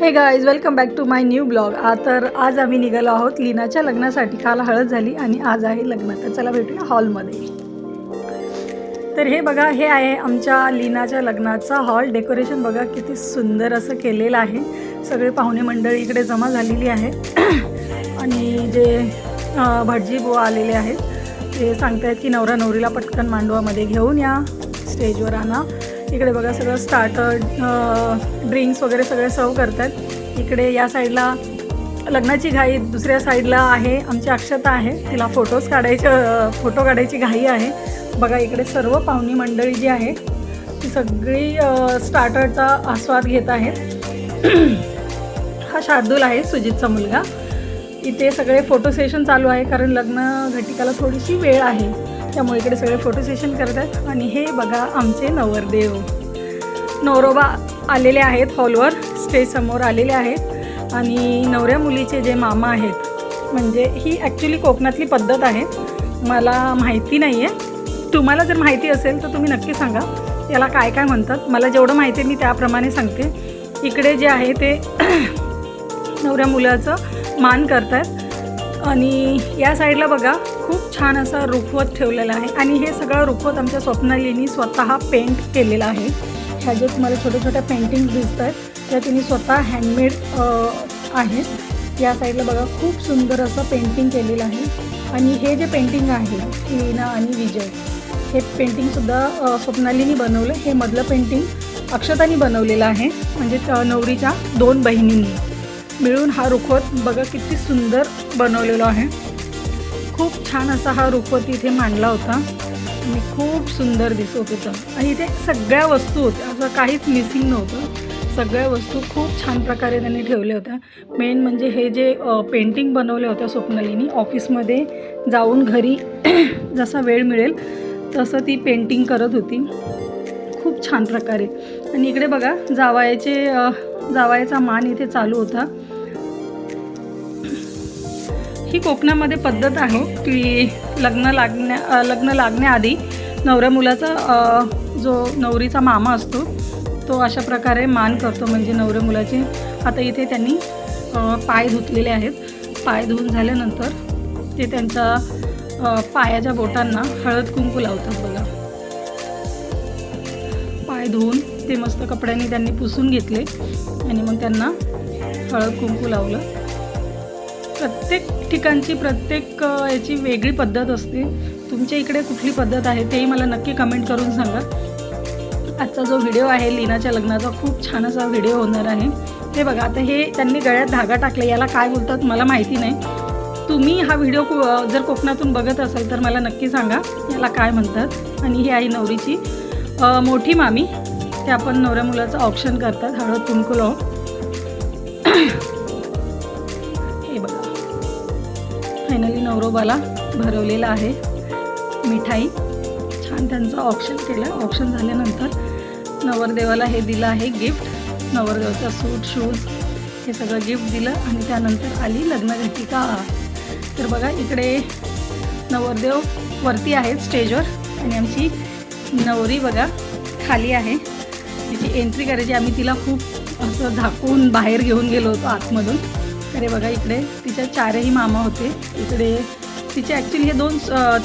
हे guys welcome back to my new blog तर आज आम्ही निघालो आहोत लीनाच्या लग्नासाठी. काल हळद झाली आणि आज आहे लग्न. तर चला भेटूया हॉलमध्ये. तर हे बघा हे आहे आमच्या लीनाच्या लग्नाचा हॉल. डेकोरेशन बघा किती सुंदर असं केलेलं आहे. सगळे पाहुणे मंडळी इकडे जमा झालेली आहे. आणि जे भटजी बुवा आलेले आहेत ते सांगतायत की नवरा नवरीला पटकन मांडवामध्ये घेऊन या. स्टेजवर आणा. इकडे बघा सगळं स्टार्टर ड्रिंक्स वगैरे सगळे सर्व करतात. इकडे या साईडला लग्नाची घाई दुसऱ्या साईडला आहे. आमची अक्षता आहे. तिला फोटोज काढायचे फोटो काढायची घाई आहे. बघा इकडे सर्व पाहुणी मंडळी जी आहे ती सगळी स्टार्टरचा आस्वाद घेत आहे हा शार्दूल आहे सुजितचा मुलगा. इथे सगळे फोटो सेशन चालू आहे कारण लग्न घटिकाला थोडीशी वेळ आहे. त्यामुळे इकडे सगळे फोटो सेशन करतात आणि हे बघा आमचे नवरदेव. नवरोबा आलेले आहेत हॉलवर स्टेजसमोर आलेले आहेत. आणि नवऱ्या मुलीचे जे मामा आहेत म्हणजे ही ॲक्च्युली कोकणातली पद्धत आहे. मला माहिती नाही आहे तुम्हाला जर माहिती असेल तर तुम्ही नक्की सांगा. याला काय काय म्हणतात? मला जेवढं माहिती आहे मी त्याप्रमाणे सांगते. इकडे जे आहे ते नवऱ्या मुलाचं मान करतात आणि या साईडला बघा. खूप छान असं रुखवत ठेवलेला आहे. आणि हे सगळं रुखवत आमच्या स्वप्नालीनी स्वतः पेंट केलेलं आहे. ह्या जे तुम्हाला छोट्या छोट्या पेंटिंग्स दिसत आहेत त्या तिने स्वतः हँडमेड आहेत. या साईडला बघा खूप सुंदर असं पेंटिंग केलेलं आहे. आणि हे जे पेंटिंग आहे लीना आणि विजय हे पेंटिंगसुद्धा स्वप्नालीनी बनवलं. हे मधलं पेंटिंग अक्षतानी बनवलेलं आहे. म्हणजे नवरीच्या दोन बहिणींनी. मिळून हा रुखवत बघा किती सुंदर बनवलेला आहे. खूप छान असा हा रुखवत इथे मांडला होता. आणि खूप सुंदर दिसत होतं. आणि इथे सगळ्या वस्तू होत्या. असं काहीच मिसिंग नव्हतं. सगळ्या वस्तू खूप छान प्रकारे त्यांनी ठेवल्या होत्या. मेन म्हणजे हे जे पेंटिंग बनवल्या होत्या स्वप्नालीनी ऑफिसमध्ये जाऊन घरी जसा वेळ मिळेल तसं ती पेंटिंग करत होती. खूप छान प्रकारे. आणि इकडे बघा जावायचे जावायचा मान इथे चालू होता. ही कोकणामध्ये पद्धत आहे की लग्न लागण्या लग्न लागण्याआधी नवऱ्या मुलाचा जो नवरीचा मामा असतो तो अशा प्रकारे मान करतो. म्हणजे नवऱ्या मुलाचे आता इथे त्यांनी पाय धुतलेले आहेत. पाय धुवून झाल्यानंतर ते त्यांच्या पायाच्या बोटांना हळद कुंकू लावतात बघा. पाय धुवून ते मस्त कपड्यांनी त्यांनी पुसून घेतले आणि मग त्यांना हळद कुंकू लावलं. प्रत्येक ठिकाणची प्रत्येक याची वेगळी पद्धत असते. तुमच्या इकडे कुठली पद्धत आहे तेही मला नक्की कमेंट करून सांगा. आजचा जो व्हिडिओ आहे लीनाच्या लग्नाचा खूप छान असा व्हिडिओ होणार आहे. हे बघा आता हे त्यांनी गळ्यात धागा टाकले याला काय बोलतात मला माहिती नाही. तुम्ही हा व्हिडिओ को जर कोकणातून बघत असाल तर मला नक्की सांगा याला काय म्हणतात. आणि ही आहे नवरीची मोठी मामी ते आपण नवऱ्या मुलाचं ऑप्शन करतात हळद कुंकू लावून. फायनली नवरोबाला भरवलेला आहे. मिठाई. छान त्यांचं ऑप्शन केलं. ऑप्शन झाल्यानंतर नवरदेवाला हे दिलं आहे गिफ्ट नवरदेवाचा सूट शूज हे सगळं गिफ्ट दिलं आणि त्यानंतर आली लग्नघटिका. तर बघा इकडे नवरदेव वरती आहेत स्टेजवर आणि आमची नवरी बघा खाली आहे. तिची एंट्री करायची आम्ही तिला खूप असं झाकून बाहेर घेऊन गेलो होतो आतमधून. अरे बघा इकडे तिच्या चारही मामा होते. इकडे तिचे ॲक्च्युली हे दोन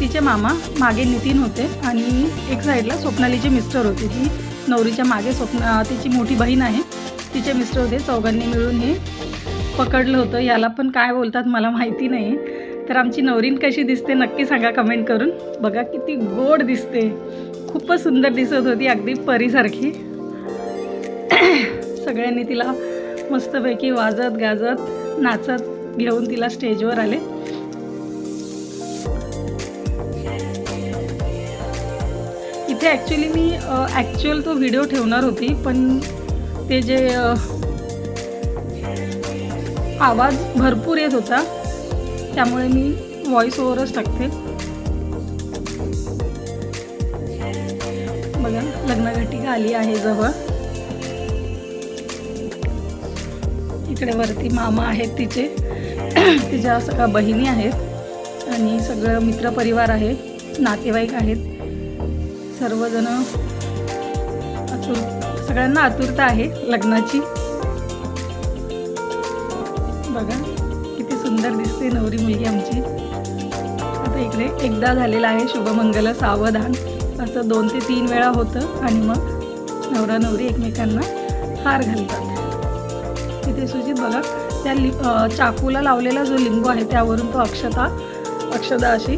तिचे मामा मागे नितीन होते आणि एक साईडला स्वप्नालीचे मिस्टर होते. जी नवरीच्या मागे स्वप्न तिची मोठी बहीण आहे. तिचे मिस्टर होते. चौघांनी मिळून हे पकडलं होतं. याला पण काय बोलतात मला माहिती नाही. तर आमची नवरीन कशी दिसते नक्की सांगा कमेंट करून. बघा किती गोड दिसते. खूपच सुंदर दिसत होती. अगदी परीसारखी. सगळ्यांनी तिला मस्तपैकी वाजत गाजत नाचत घेऊन तिला स्टेजवर आले. इथे ॲक्च्युली मी ॲक्च्युअल तो व्हिडिओ ठेवणार होती पण ते जे आवाज भरपूर येत होता त्यामुळे मी व्हॉइस ओव्हरच टाकते. बघा लग्नघटिका आली आहे जवळ. इकडे वरती मामा आहेत तिचे. तिच्या सगळ्या बहिणी आहेत. आणि सगळं मित्रपरिवार आहे नातेवाईक आहेत. सर्वजण आतुर सगळ्यांना आतुरता आहे लग्नाची. बघा किती सुंदर दिसते नवरी मुलगी आमची. आता इकडे एकदा झालेलं आहे शुभमंगल सावधान. असं दोन ते तीन वेळा होतं आणि मग नवरा नवरी एकमेकांना हार घालतात. तिथे सुजित बघा त्या लि चाकूला लावलेला जो लिंबू आहे त्यावरून तो अक्षता अक्षदा अशी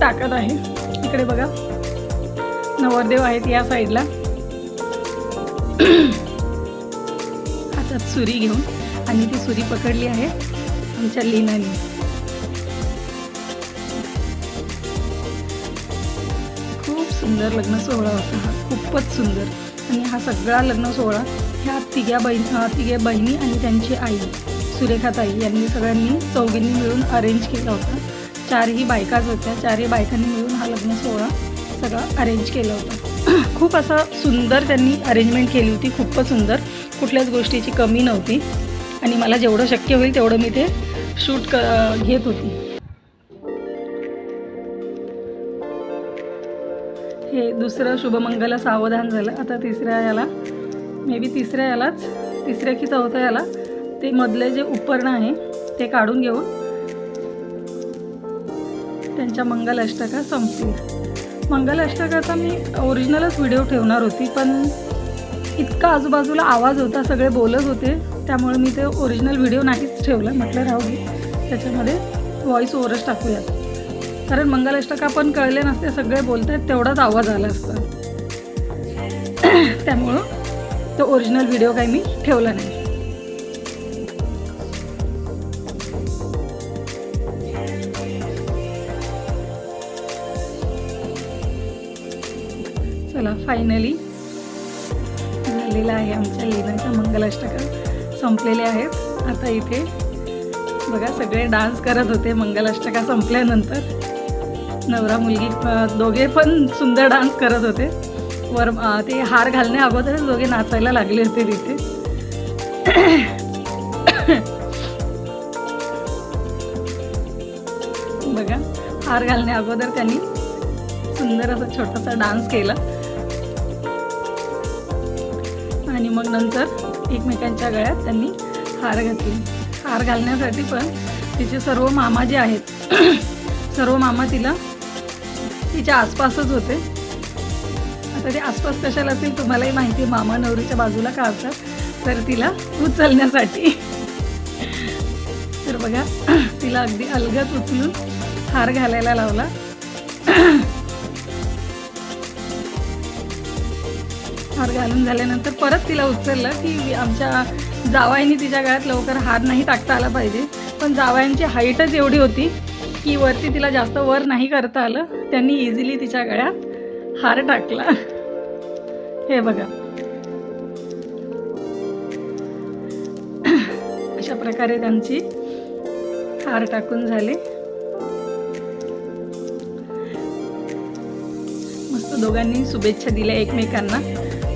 टाकत आहे. इकडे बघा. नवरदेव आहेत या साईडला. हातात सुरी घेऊन आणि ती सुरी पकडली आहे आमच्या लीनाने. खूप सुंदर लग्न सोहळा होता हा. खूपच सुंदर. आणि हा सगळा लग्न सोहळा ह्या तिघ्या बहीण तिघे बहिणी आणि त्यांची आई सुरेखाताई यांनी सगळ्यांनी चौघींनी मिळून अरेंज केला होता. चारही बायकाच होत्या. चारही बायकांनी मिळून हा लग्न सोहळा सगळा अरेंज केला होता. खूप असं सुंदर त्यांनी अरेंजमेंट केली होती. खूपच सुंदर. कुठल्याच गोष्टीची कमी नव्हती. आणि मला जेवढं शक्य होईल तेवढं मी ते शूट क घेत होती. हे दुसरं शुभमंगल सावधान झालं. आता तिसऱ्या याला मे बी तिसऱ्या यालाच. तिसऱ्या की चौथ्या याला. ते मधले जे उपकरण आहे ते काढून घेऊन त्यांच्या मंगल अष्टका संपतील. मंगल अष्टकाचा मी ओरिजिनलच व्हिडिओ ठेवणार होती पण इतका आजूबाजूला आवाज होता सगळे बोलत होते त्यामुळे मी ते ओरिजिनल व्हिडिओ नाहीच ठेवलं. म्हटलं राहू दे त्याच्यामध्ये व्हॉईस ओवरच टाकूयात. कारण मंगलाष्टका पण कळले नसते सगळे बोलत आहेत तेवढाच आवाज आला असता. त्यामुळं तो ओरिजिनल व्हिडिओ काही मी ठेवला नाही. चला फायनली झालेला आहे आमच्या लेण्याचा मंगलाष्टका. संपलेले आहेत. आता इथे बघा सगळे डान्स करत होते. मंगलाष्टका संपल्यानंतर नवरा मुलगी दोघे पण सुंदर डान्स करत होते. वर ते हार घालण्या अगोदरच दोघे नाचायला लागले होते तिथे. बघा हार घालण्या अगोदर त्यांनी सुंदर असा छोटासा डान्स केला. आणि मग नंतर एकमेकांच्या गळ्यात त्यांनी हार घातली. हार घालण्यासाठी पण तिचे सर्व मामा जे आहेत सर्व मामा तिला तिच्या आसपासच होते. आता ते आसपास कशाला असेल तुम्हालाही माहिती मामा नवरीच्या बाजूला का असतात तर तिला उचलण्यासाठी. तर बघा तिला अगदी अलगत उचलून हार घालायला लावला. हार घालून झाल्यानंतर परत तिला उचललं की आमच्या जावाईने तिच्या गळ्यात लवकर हार नाही टाकता आला पाहिजे. पण जावायांची हाईटच एवढी होती की वरती तिला जास्त वर नाही करता आलं. त्यांनी इझिली तिच्या गळ्यात हार टाकला. हे बघा. अशा प्रकारे त्यांची हार टाकून झाले. मस्त दोघांनी शुभेच्छा दिल्या एकमेकांना.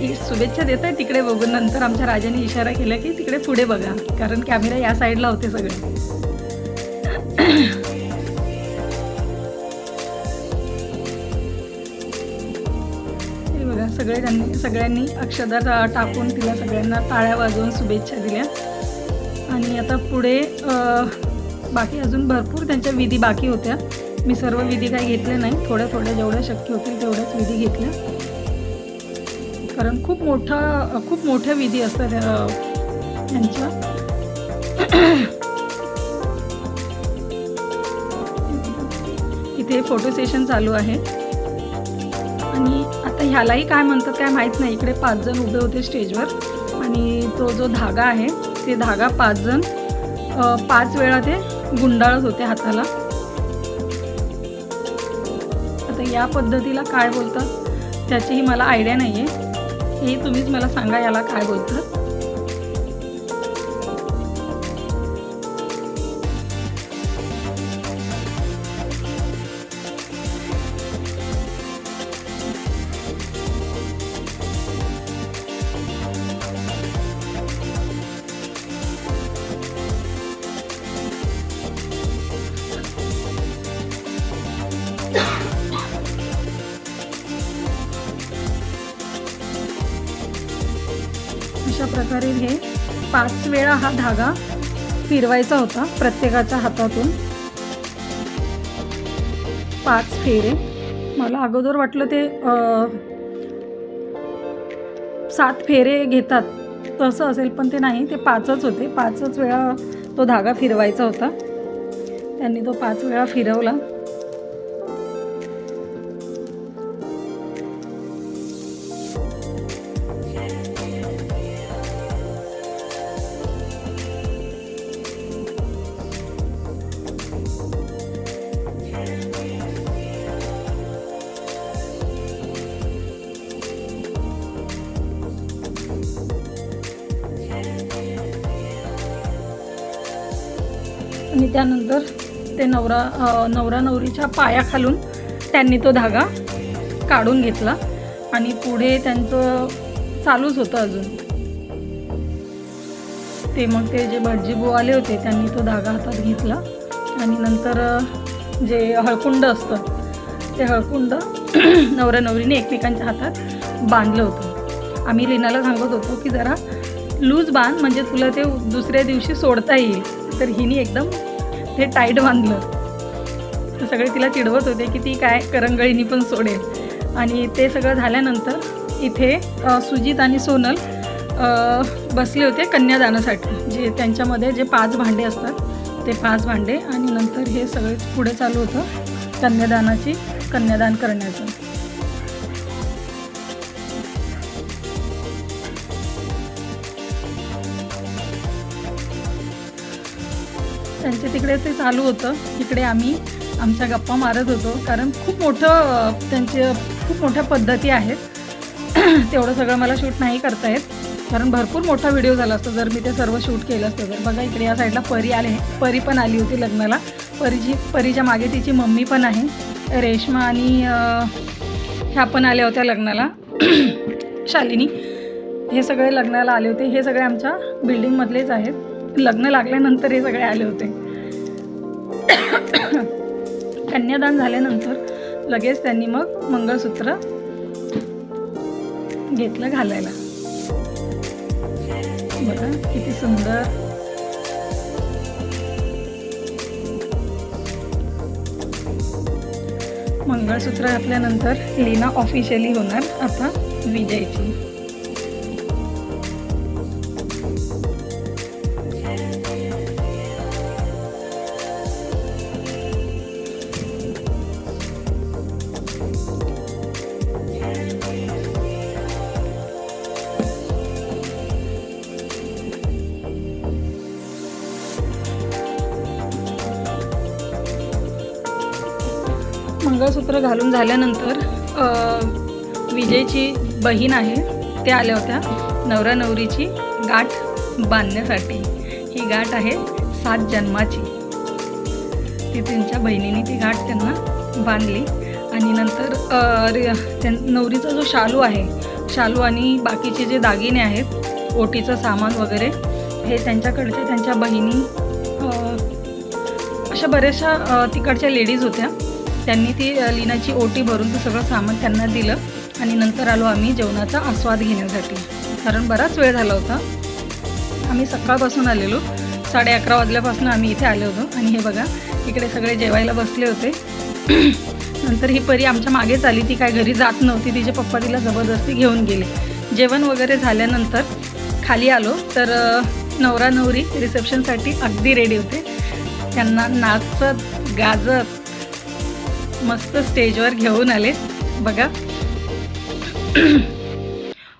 ही शुभेच्छा देत आहे तिकडे बघून नंतर आमच्या राजाने इशारा केला की तिकडे पुढे बघा. कारण कॅमेरा या साईडला होते सगळे. सगळे त्यांनी सगळ्यांनी अक्षदा टाकून तिला सगळ्यांना टाळ्या वाजवून शुभेच्छा दिल्या. आणि आता पुढे बाकी अजून भरपूर त्यांच्या विधी बाकी होत्या. मी सर्व विधी काही घेतल्या नाही. थोड्या थोड्या जेवढ्या शक्य होतील तेवढ्याच विधी घेतल्या. कारण खूप मोठा खूप मोठ्या विधी असतात त्यांच्या यांच्या. इथे फोटो सेशन चालू आहे. आणि तर ह्यालाही काय म्हणतात काय माहीत नाही. इकडे पाच जण उभे होते स्टेजवर आणि तो जो धागा आहे ते धागा पाच जण पाच वेळा ते गुंडाळत होते हाताला. आता या पद्धतीला काय बोलतात त्याचीही मला आयडिया नाही आहे हे तुम्हीच मला सांगा याला काय बोलतात. पाच वेळा हा धागा फिरवायचा होता प्रत्येकाच्या हातातून. पाच फेरे. मला अगोदर वाटलं ते सात फेरे घेतात. तसं असेल पण ते नाही. ते पाचच होते. पाचच वेळा तो धागा फिरवायचा होता. त्यांनी तो पाच वेळा फिरवला. आणि त्यानंतर ते नवरा नवरा नवरीच्या पायाखालून त्यांनी तो धागा काढून घेतला आणि पुढे त्यांचं चालूच होतं अजून. ते मग ते जे भटजीबू आले होते त्यांनी तो धागा हातात घेतला आणि नंतर जे हळकुंड असतं ते हळकुंड नवरा नवरीने एकमेकांच्या हातात बांधलं होतं. आम्ही लिनाला सांगत होतो की जरा लूज बांध म्हणजे तुला ते दुसऱ्या दिवशी सोडता येईल. तर हिने एकदम ते टाईट बांधलं. तर सगळे तिला चिडवत होते की ती काय करंगळीनी पण सोडेल. आणि ते सगळं झाल्यानंतर इथे सुजित आणि सोनल बसले होते कन्यादानासाठी जे त्यांच्यामध्ये जे पाच भांडे असतात ते पाच भांडे आणि नंतर हे सगळे पुढे चालू होतं कन्यादानाची कन्यादान करण्याचं. त्यांच्या तिकडे ते चालू होतं. तिकडे आम्ही आमच्या गप्पा मारत होतो. कारण खूप मोठं त्यांचे खूप मोठ्या पद्धती आहेत. तेवढं सगळं मला शूट नाही करता येत. कारण भरपूर मोठा व्हिडिओ झाला असतो. जर मी ते सर्व शूट केलं असतं तर. बघा इकडे या साईडला परी आले. परी पण आली होती लग्नाला. परीची परीच्या मागे तिची मम्मी पण आहे. रेश्मा आणि ह्या पण आल्या होत्या लग्नाला. शालिनी. हे सगळे लग्नाला आले होते. हे सगळे आमच्या बिल्डिंगमधलेच आहेत. लग्न लागल्यानंतर हे सगळे आले होते. कन्यादान झाल्यानंतर लगेच त्यांनी मग मंगळसूत्र घेतलं घालायला. बघा किती सुंदर. मंगळसूत्र घातल्यानंतर लीना ऑफिशियली होणार आता विजयची. वस्त्र घालून झाल्यानंतर विजयची बहीण आहे त्या आल्या होत्या. नवरा नवरीची गाठ बांधण्यासाठी. ही गाठ आहे सात जन्माची. ती त्यांच्या बहिणीने ती गाठ त्यांना बांधली. आणि नंतर त्यां नवरीचा जो शालू आहे शालू आणि बाकीचे जे दागिने आहेत ओटीचं सामान वगैरे हे त्यांच्याकडचे त्यांच्या बहिणी अशा बऱ्याचशा तिकडच्या लेडीज होत्या. त्यांनी ती लिनाची ओटी भरून ते सगळं सामान त्यांना दिलं आणि नंतर आलो आम्ही जेवणाचा आस्वाद घेण्यासाठी. कारण बराच वेळ झाला होता. आम्ही सकाळपासून आलेलो. साडे अकरा वाजल्यापासून आम्ही इथे आलो होतो. आणि हे बघा इकडे सगळे जेवायला बसले होते. नंतर ही परी आमच्या मागेच आली. ती काय घरी जात नव्हती. तिचे पप्पा तिला जबरदस्ती घेऊन गेले. जेवण वगैरे झाल्यानंतर खाली आलो. तर नवरा नवरी रिसेप्शनसाठी अगदी रेडी होते. त्यांना नाचत गाजत मस्त स्टेजवर घेऊन आले. बघा.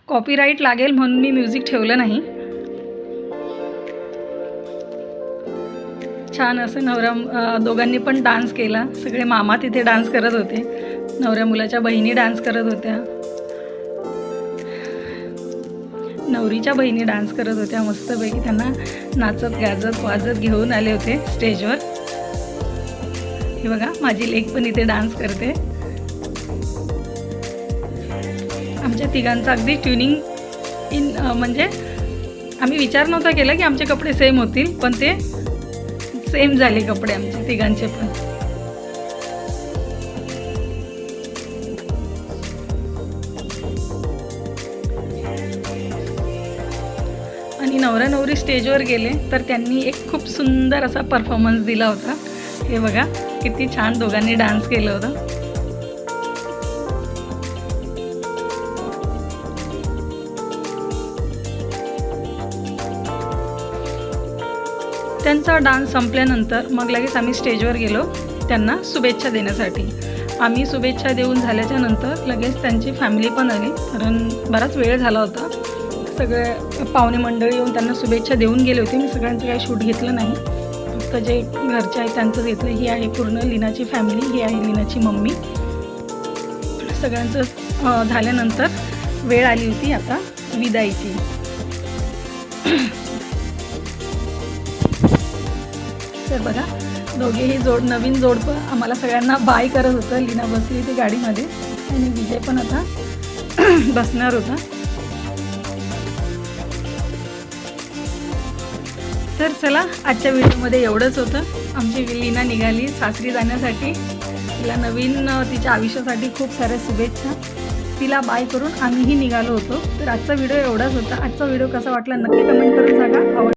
कॉपीराईट लागेल म्हणून मी म्युझिक ठेवलं नाही. छान असं नवरा दोघांनी पण डान्स केला. सगळे मामा तिथे डान्स करत होते. नवऱ्या मुलाच्या बहिणी डान्स करत होत्या. नवरीच्या बहिणी डान्स करत होत्या. मस्तपैकी त्यांना नाचत गाजत वाजत घेऊन आले होते स्टेजवर हे बघा माझी लेक पण इथे डान्स करते. आमच्या तिघांचं अगदी ट्युनिंग इन म्हणजे आम्ही विचार नव्हता केला की आमचे कपडे सेम होतील पण ते सेम झाले कपडे आमचे तिघांचे पण. आणि नवरा नवरी स्टेजवर गेले तर त्यांनी एक खूप सुंदर असा परफॉर्मन्स दिला होता. हे बघा. किती छान दोघांनी डान्स केलं होतं. त्यांचा डान्स संपल्यानंतर मग लगेच आम्ही स्टेजवर गेलो त्यांना शुभेच्छा देण्यासाठी. आम्ही शुभेच्छा देऊन झाल्याच्यानंतर लगेच त्यांची फॅमिली पण आली. कारण बराच वेळ झाला होता. सगळे पाहुणे मंडळी येऊन त्यांना शुभेच्छा देऊन गेले होते. मी सगळ्यांचं काही शूट घेतलं नाही. फक्त जे घरचे आहे त्यांचं घेतलं ही आहे पूर्ण लिनाची फॅमिली ही आहे लिनाची मम्मी. सगळ्यांचं झाल्यानंतर वेळ आली होती आता विदाईची. तर बघा दोघेही जोड नवीन जोडपं आम्हाला सगळ्यांना बाय करत होतं लीना बसली होती गाडीमध्ये. आणि विजय पण आता बसणार होता. तर चला आजच्या व्हिडिओमध्ये एवढंच होतं. आमची लीना निघाली सासरी जाण्यासाठी. तिला नवीन तिच्या आयुष्यासाठी खूप साऱ्या शुभेच्छा. तिला बाय करून आम्हीही निघालो होतो. तर आजचा व्हिडिओ एवढाच होता. आजचा व्हिडिओ कसा वाटला नक्की कमेंट करून सांगा. आवड